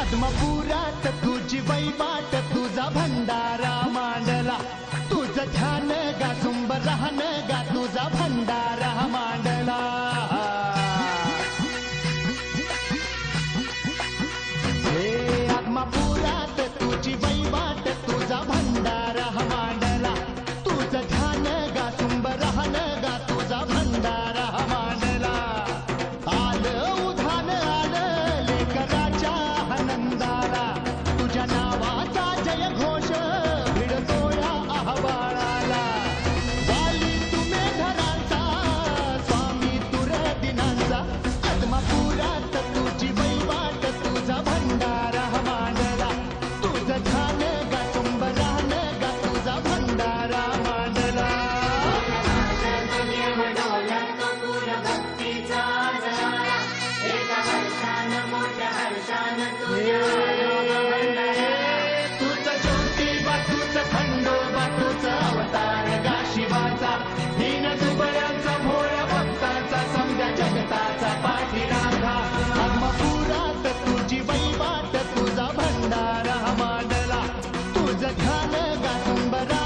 आदमापुरात तुझी वैवाट तुझा भंडारा मांडला. तुझं छान गा सुंबर लहान गा तुझा भंडारा मुझे खाने का तुम बता